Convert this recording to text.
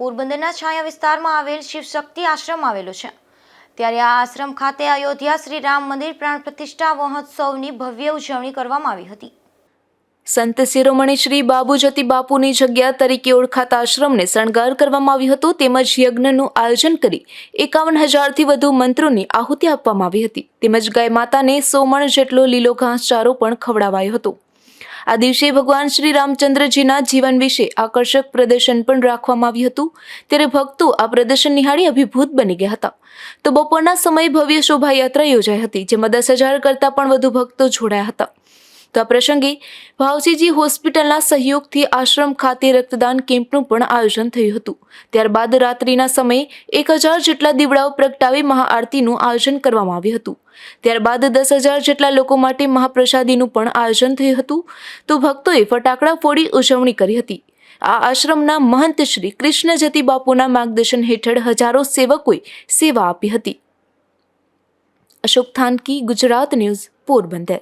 પોરબંદરના છાયા વિસ્તારમાં આવેલ શિવશક્તિ આશ્રમ આવેલો છે. ત્યારે આ આશ્રમ ખાતે અયોધ્યા શ્રી રામ મંદિર પ્રાણ પ્રતિષ્ઠા મહોત્સવની ભવ્ય ઉજવણી કરવામાં આવી હતી. સંત શિરોમણી શ્રી બાબુજતી બાપુની જગ્યા તરીકે ઓળખાતા આશ્રમને શણગાર કરવામાં આવ્યું હતું. તેમજ યજ્ઞનું આયોજન કરી એકાવન હજારથી વધુ મંત્રોની આહુતિ આપવામાં આવી હતી. તેમજ ગાય માતાને સોમણ જેટલો લીલો ઘાસચારો પણ ખવડાવાયો હતો. આ દિવસે ભગવાન શ્રી રામચંદ્રજીના જીવન વિશે આકર્ષક પ્રદર્શન પણ રાખવામાં આવ્યું હતું. ત્યારે ભક્તો આ પ્રદર્શન નિહાળી અભિભૂત બની ગયા હતા. તો બપોરના સમયે ભવ્ય શોભાયાત્રા યોજાઈ હતી, જેમાં દસ હજાર કરતાં પણ વધુ ભક્તો જોડાયા હતા. તો આ પ્રસંગે ભાવજીજી હોસ્પિટલના સહયોગથી આશ્રમ ખાતે રક્તદાન કેમ્પનું પણ આયોજન થયું હતું. ત્યારબાદ રાત્રિના સમયે એક હજાર જેટલા દીવડાઓ પ્રગટાવી મહાઆરતીનું આયોજન કરવામાં આવ્યું હતું. ત્યારબાદ દસ હજાર જેટલા લોકો માટે મહાપ્રસાદીનું પણ આયોજન થયું હતું. તો ભક્તોએ ફટાકડા ફોડી ઉજવણી કરી હતી. આ આશ્રમના મહંત શ્રી કૃષ્ણ જતી બાપુના માર્ગદર્શન હેઠળ હજારો સેવકોએ સેવા આપી હતી. અશોક થાનકી, ગુજરાત ન્યૂઝ, પોરબંદર.